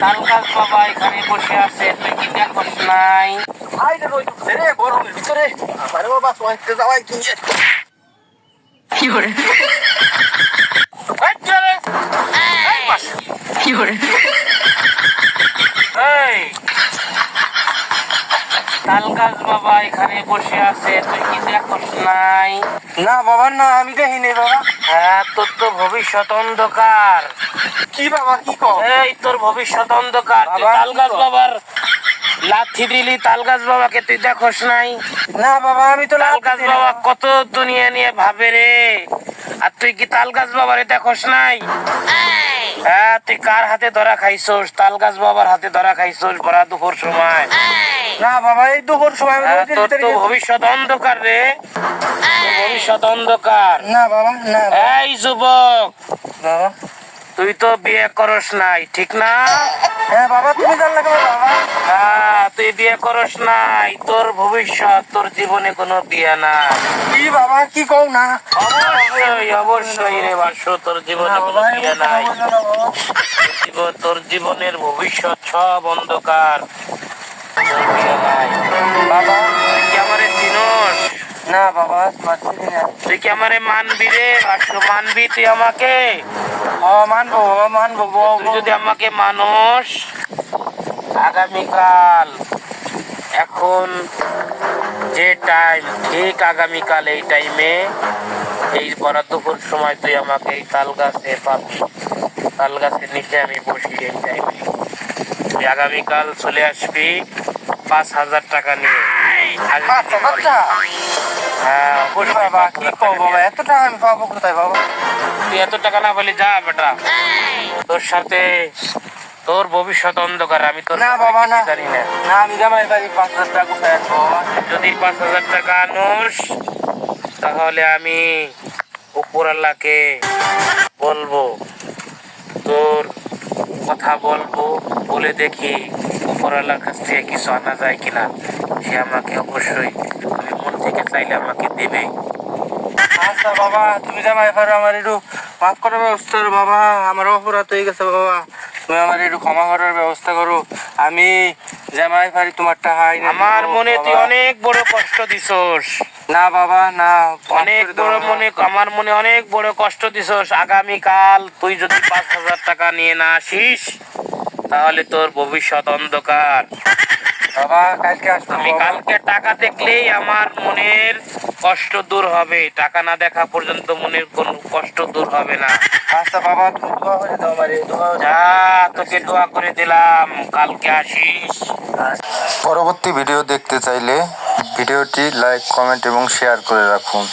গাছ বাবা এখানে বসে আছে তুই কি দেখোস নাই? গরমের ভিতরে। বাবা সোয়াইতে যাওয়াই কি। এই তাল গাছ বাবা এখানে বসে আছে তুই কি দেখোস নাই? না বাবা না আমি দেখি নাই বাবা। হ্যাঁ তোর তো ভবিষ্যৎ অন্ধকার। কি বাবা কি কও? এই তোর ভবিষ্যৎ অন্ধকার। তুই বাবা, তাল গাছ বাবার লাথি দিলি তাল গাছ বাবাকে তুই দেখোস নাই? না বাবা আমি তো তাল লাভ গাছ বাবা কত দুনিয়া নিয়ে ভাবে রে। আর তুই কি তাল গাছ বাবারে দেখোস নাই? হ্যাঁ তুই কার হাতে ধরা খাইছোস? তাল গাছ বাবার হাতে ধরা খাইছোস বড়া দুপুর সময়। না বাবা এই দুপুর সময় তোর তো ভবিষ্যৎ অন্ধকার রে। ভবিষ্যৎ অন্ধকার। না বাবা না এই যুবক বাবা। তুই তো বিয়ে করস নাই ঠিক না? হ্যাঁ বাবা তুমি জানলে কেমন বাবা? হ্যাঁ তুই বিয়ে করস নাই তোর ভবিষ্যৎ তোর জীবনে কোনো বিয়ে নাই। কি বাবা কি কও না? অবশ্যই অবশ্যই রে বাসু তোর জীবনে কোনো বিয়ে নাই। না তোর জীবনের ভবিষ্যৎ সব অন্ধকার। বাবা তুই কি আমারে চিনস? না বাবা মারছি না তুই কি আমারে মানবি রে? বাসু মানবি তুই আমাকে? ও মানবো বাবা মানবো বাবা। তুই যদি আমাকে মানুষ আগামীকাল এখন যে টাইম ঠিক আগামীকাল এই টাইমে এই বরাদ্দপুর সময় তুই আমাকে এই তাল গাছে পাবি। তাল গাছের নিচে আমি বসি এই টাইমে তুই আগামীকাল চলে আসবি পাঁচ হাজার টাকা নিয়ে? হ্যাঁ কি অবশ্যই বাবা কি হাজার বাবা এত টাকা আমি পাবো কোথায় বাবা? তুই এত টাকা না বলে যা বেটা। তোর সাথে তোর ভবিষ্যৎ অন্ধকার আমি তোর না ব্যাপারে বাবা না। জানি না। না আমি জামাই বাড়ি পাঁচ হাজার টাকা কোথায় যদি পাঁচ হাজার টাকা আনোস তাহলে আমি উপরাল্লাকে বলব তোর কথা বলব বলে দেখি উপরাল্লার কাছ থেকে কিছু আনা যায় কিনা। সে আমাকে অবশ্যই আমি মন থেকে চাইলে আমাকে দেবে। আচ্ছা বাবা তুমি জামাই পারো আমার একটু মাফ করার ব্যবস্থা করো বাবা। আমার অপরাধ হয়ে গেছে বাবা। তুমি আমার একটু ক্ষমা করার ব্যবস্থা করো। আমি জামাই পারি তোমার টাকা এনে দিব, আমার মনে তুই অনেক বড় কষ্ট দিছস। না বাবা না অনেক বড় মনে আমার মনে অনেক বড় কষ্ট দিছস। আগামীকাল তুই যদি পাঁচ হাজার টাকা নিয়ে না আসিস তাহলে তোর ভবিষ্যৎ অন্ধকার। বাবা কালকে আসব আমি। কালকে টাকা দেখলেই আমার মনের কষ্ট দূর হবে। টাকা না দেখা পর্যন্ত মনের কোনো কষ্ট দূর হবে না। আচ্ছা বাবা তুমি দোয়া করে দাও আমার দোয়া। যা তোকে দোয়া করে দিলাম। কালকে আসিস। পরবর্তী ভিডিও দেখতে চাইলে ভিডিওটি লাইক কমেন্ট এবং শেয়ার করে রাখুন।